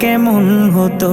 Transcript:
কেমন হতো?